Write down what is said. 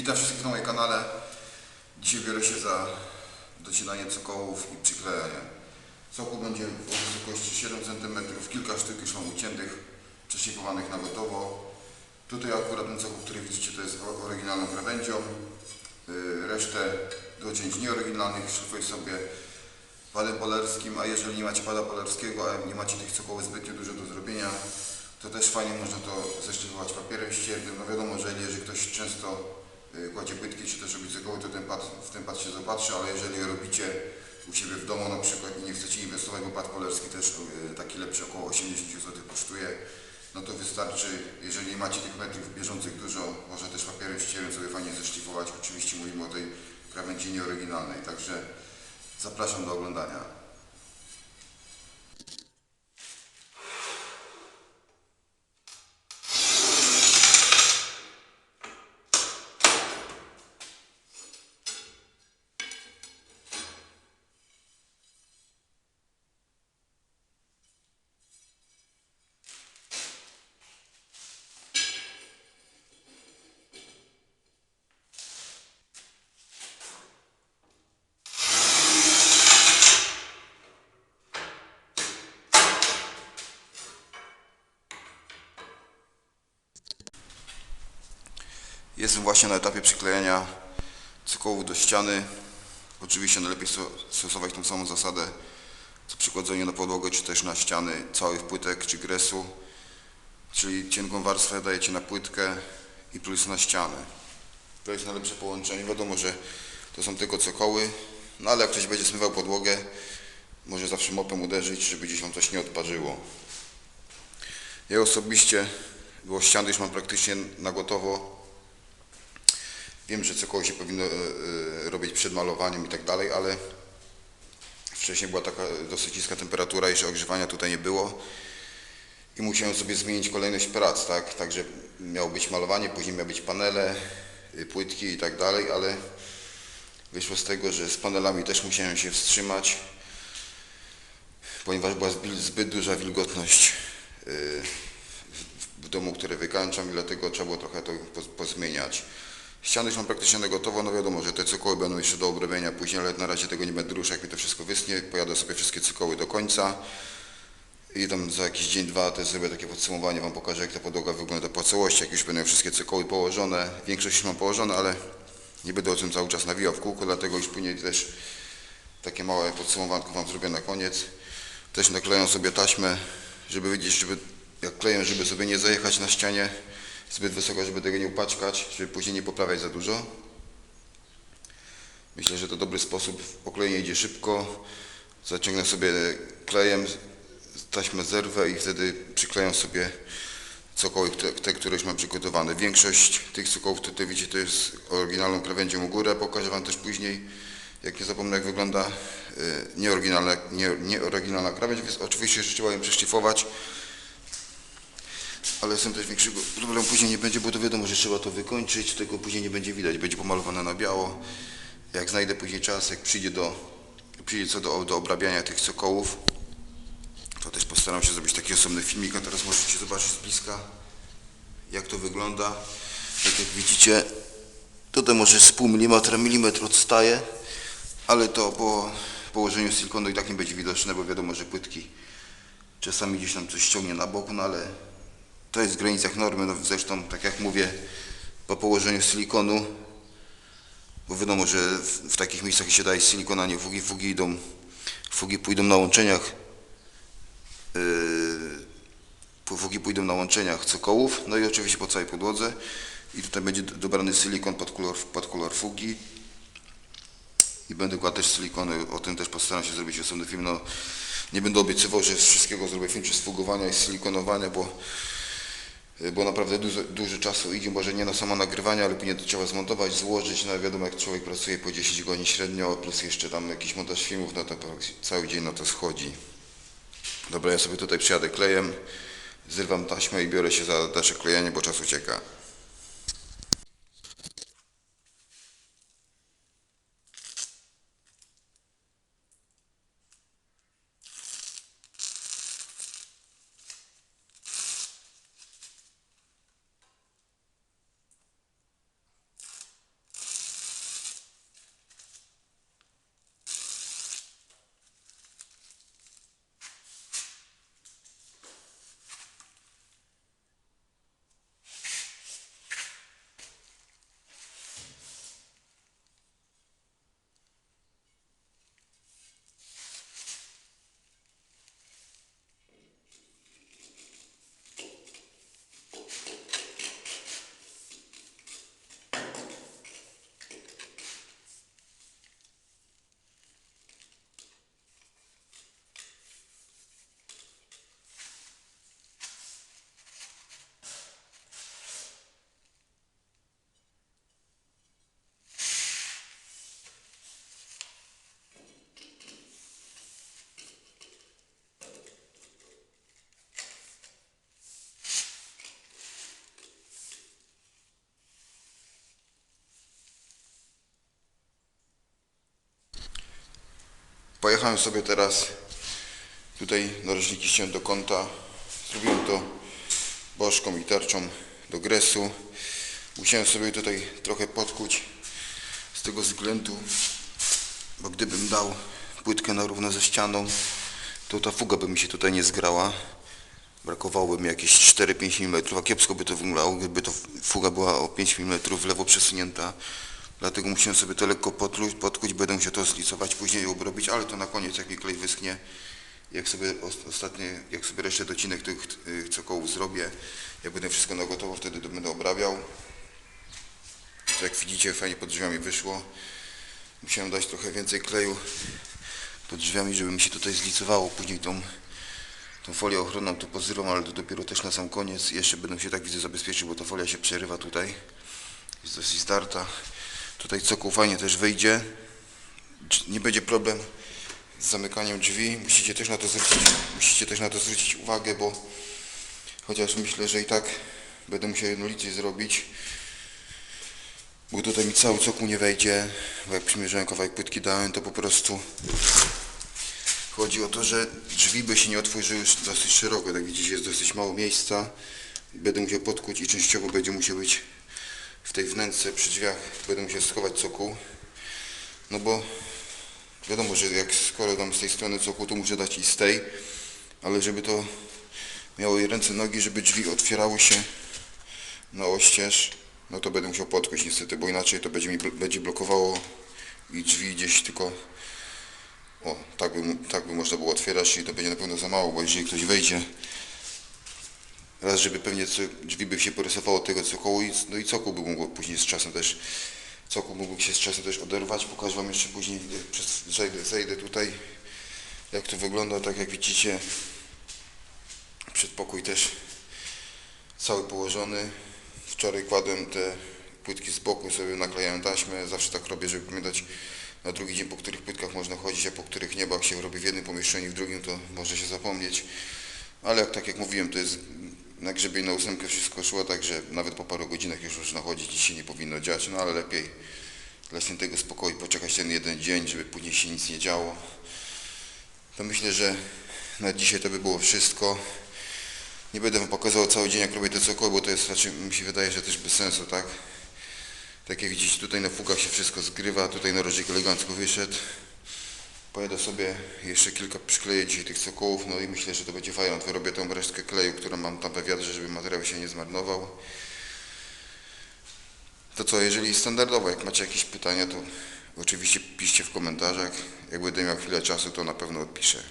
Witam wszystkich na moim kanale. Dzisiaj biorę się za docinanie cokołów i przyklejanie. Cokół będzie o wysokości 7 cm, kilka sztuk już mam uciętych, przeszykowanych na gotowo. Tutaj akurat ten cokół, który widzicie, to jest oryginalną krawędzią. Yy, Resztę docięć nieoryginalnych szlifuję sobie padem polerskim, a jeżeli nie macie pada polerskiego, a nie macie tych cokołów zbytnio dużo do zrobienia, to też fajnie można to zeszlifować papierem ściernym. No wiadomo, że jeżeli ktoś często y, kładzie płytki czy też robi cokoły, to ten pad, w ten pad się zapatrzy, ale jeżeli robicie u siebie w domu na przykład i nie chcecie inwestować, bo pad polerski też y, taki lepszy około 80 zł kosztuje, no to wystarczy, jeżeli macie tych metrów bieżących dużo, można też papierem ściernym sobie fajnie zeszlifować. Oczywiście mówimy o tej krawędzi nieoryginalnej, także zapraszam do oglądania. Jestem właśnie na etapie przyklejania cokołów do ściany. Oczywiście najlepiej sto- stosować tą samą zasadę co przy kładzeniu na podłogę czy też na ściany całych płytek czy gresu. Czyli cienką warstwę dajecie na płytkę i plus na ścianę. To jest najlepsze połączenie. Wiadomo, że to są tylko cokoły, no ale jak ktoś będzie zmywał podłogę, może zawsze mopem uderzyć, żeby gdzieś wam coś nie odparzyło. Ja osobiście, bo ściany już mam praktycznie na gotowo, Wiem, że cokolwiek się powinno e, e, robić przed malowaniem i tak dalej, ale wcześniej była taka dosyć niska temperatura i że ogrzewania tutaj nie było i musiałem sobie zmienić kolejność prac, tak? Także miało być malowanie, później miały być panele, y, płytki i tak dalej, ale wyszło z tego, że z panelami też musiałem się wstrzymać, ponieważ była zbyt, duża wilgotność y, w- domu, które wykańczam i dlatego trzeba było trochę to poz- pozmieniać. Ściany mam praktycznie na gotowo, no wiadomo, że te cokoły będą jeszcze do obrobienia później, ale na razie tego nie będę ruszał, jak mi to wszystko wysnie, pojadę sobie wszystkie cokoły do końca i tam za jakiś dzień, dwa też zrobię takie podsumowanie, Wam pokażę jak ta podłoga wygląda po całości, jak już będą wszystkie cokoły położone, większość już mam położone, ale nie będę o tym cały czas nawijał w kółko, dlatego już później też takie małe podsumowanko Wam zrobię na koniec. Też nakleję sobie taśmę, żeby widzieć, żeby jak kleję, żeby sobie nie zajechać na ścianie zbyt wysoko, żeby tego nie upaczkać, żeby później nie poprawiać za dużo. Myślę, że to dobry sposób. Oklejenie idzie szybko. Zaciągnę sobie klejem, taśmę zerwę i wtedy przyklejam sobie cokoły, te, te, które już mam przygotowane. Większość tych cokołów tutaj widzicie, to jest oryginalną krawędzią u górę. Pokażę Wam też później, jak nie zapomnę, jak wygląda y, nieoryginalna, nie, nieoryginalna krawędź, więc oczywiście jeszcze trzeba ją przeszlifować ale tym też większego problemu później nie będzie, bo to wiadomo, że trzeba to wykończyć, tego później nie będzie widać, będzie pomalowane na biało. Jak znajdę później czas, jak przyjdzie do, przyjdzie co do, do obrabiania tych cokołów, to też postaram się zrobić taki osobny filmik, a teraz możecie zobaczyć z bliska, jak to wygląda. Tak jak widzicie, tutaj może z pół milimetra, milimetr odstaje, ale to po położeniu silikonu i tak nie będzie widoczne, bo wiadomo, że płytki czasami gdzieś tam coś ściągnie na bok, no ale to jest w granicach normy, no zresztą tak jak mówię, po położeniu silikonu, bo wiadomo, że w, w takich miejscach się daje silikon, a nie fugi, fugi idą, fugi pójdą na łączeniach, yy, fugi pójdą na łączeniach cokołów, no i oczywiście po całej podłodze. I tutaj będzie do- dobrany silikon pod kolor, pod kolor fugi i będę kładł też silikony, o tym też postaram się zrobić osobny film, no nie będę obiecywał, że z wszystkiego zrobię film czy z fugowania i silikonowania, bo bo naprawdę dużo, dużo czasu idzie, może nie na samo nagrywanie, ale później to trzeba zmontować, złożyć, no wiadomo jak człowiek pracuje po 10 godzin średnio, plus jeszcze tam jakiś montaż filmów, no to cały dzień na to schodzi. Dobra, ja sobie tutaj przyjadę klejem, zrywam taśmę i biorę się za dalsze klejenie, bo czas ucieka. Pojechałem sobie teraz tutaj narożniki ściąć do kąta. Zrobiłem to bożką i tarczą do gresu. Musiałem sobie tutaj trochę podkuć z tego względu, bo gdybym dał płytkę na równo ze ścianą, to ta fuga by mi się tutaj nie zgrała. Brakowałoby mi jakieś 4-5 mm, a kiepsko by to wyglądało, gdyby to fuga była o 5 mm w lewo przesunięta. Dlatego musiałem sobie to lekko potluć, podkuć, będę musiał to zlicować, później obrobić, ale to na koniec, jak mi klej wyschnie, jak sobie os- ostatnie, jak sobie resztę docinek tych cokołów zrobię, jak będę wszystko na gotowo, wtedy to będę obrabiał. To jak widzicie, fajnie pod drzwiami wyszło. Musiałem dać trochę więcej kleju pod drzwiami, żeby mi się tutaj zlicowało. Później tą, tą folię ochronną to pozyrą, ale to dopiero też na sam koniec. Jeszcze będę się tak widzę zabezpieczył, bo ta folia się przerywa tutaj. Jest dosyć zdarta. Tutaj cokół fajnie też wyjdzie. Nie będzie problem z zamykaniem drzwi. Musicie też na to zwrócić, musicie też na to zwrócić uwagę, bo chociaż myślę, że i tak będę musiał jednolicie zrobić, bo tutaj mi cały cokół nie wejdzie, bo jak przymierzyłem kawałek płytki dałem, to po prostu chodzi o to, że drzwi by się nie otworzyły już dosyć szeroko, jak widzicie jest dosyć mało miejsca, będę musiał podkuć i częściowo będzie musiał być w tej wnęce przy drzwiach, będę musiał schować cokół, no bo wiadomo, że jak skoro dam z tej strony cokół, to muszę dać i z tej, ale żeby to miało i ręce, nogi, żeby drzwi otwierały się na oścież, no to będę musiał podkuć niestety, bo inaczej to będzie mi będzie blokowało i drzwi gdzieś tylko o, tak by, tak by można było otwierać i to będzie na pewno za mało, bo jeżeli ktoś wejdzie raz, żeby pewnie co, drzwi by się porysowało tego cokołu i, no i cokół by mógł później z czasem też cokół mógłby się z czasem też oderwać, pokażę Wam jeszcze później, przez, zejdę, zejdę tutaj jak to wygląda, tak jak widzicie przedpokój też cały położony. Wczoraj kładłem te płytki z boku, sobie naklejałem taśmę. Zawsze tak robię, żeby pamiętać na drugi dzień, po których płytkach można chodzić, a po których nie, bo jak się robi w jednym pomieszczeniu, w drugim, to może się zapomnieć. Ale jak, tak jak mówiłem, to jest na grzebie i na ósemkę wszystko szło, także nawet po paru godzinach już można chodzić, nic się nie powinno dziać, no ale lepiej dla świętego spokoju poczekać ten jeden dzień, żeby później się nic nie działo. To myślę, że na dzisiaj to by było wszystko. Nie będę wam pokazywał cały dzień jak robię te cokoły, bo to jest raczej, mi się wydaje, że też bez sensu, tak? Tak jak widzicie, tutaj na fugach się wszystko zgrywa, tutaj narożnik elegancko wyszedł. Pojadę sobie jeszcze kilka przykleję dzisiaj tych cokołów, no i myślę, że to będzie fajne. Wyrobię tą resztkę kleju, którą mam tam we wiadrze, żeby materiał się nie zmarnował. To co, jeżeli standardowo, jak macie jakieś pytania, to oczywiście piszcie w komentarzach. Jak będę miał chwilę czasu, to na pewno odpiszę.